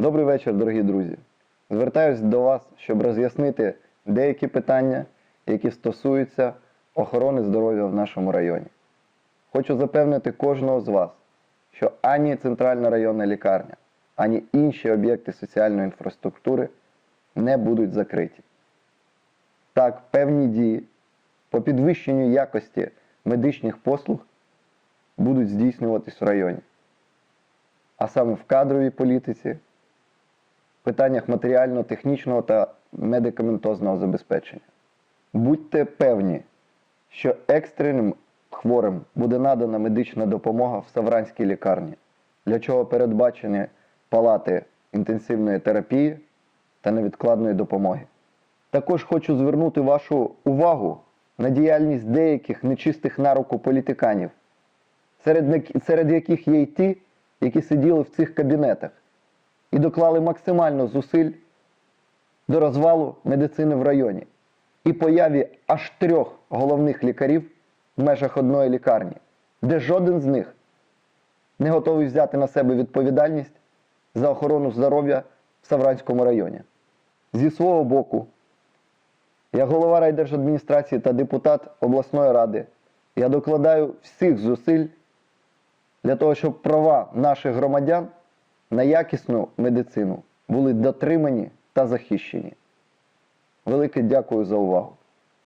Добрий вечір, дорогі друзі. Звертаюсь до вас, щоб роз'яснити деякі питання, які стосуються охорони здоров'я в нашому районі. Хочу запевнити кожного з вас, що ані центральна районна лікарня, ані інші об'єкти соціальної інфраструктури не будуть закриті. Так, певні дії по підвищенню якості медичних послуг будуть здійснюватись в районі, а саме в кадровій політиці, питаннях матеріально-технічного та медикаментозного забезпечення. Будьте певні, що екстреним хворим буде надана медична допомога в Савранській лікарні, для чого передбачені палати інтенсивної терапії та невідкладної допомоги. Також хочу звернути вашу увагу на діяльність деяких нечистих на руку політиканів, серед, серед яких є й ті, які сиділи в цих кабінетах і доклали максимально зусиль до розвалу медицини в районі і появі аж трьох головних лікарів в межах одної лікарні, де жоден з них не готовий взяти на себе відповідальність за охорону здоров'я в Савранському районі. Зі свого боку, як голова райдержадміністрації та депутат обласної ради, я докладаю всіх зусиль для того, щоб права наших громадян на якісну медицину були дотримані та захищені. Велике дякую за увагу.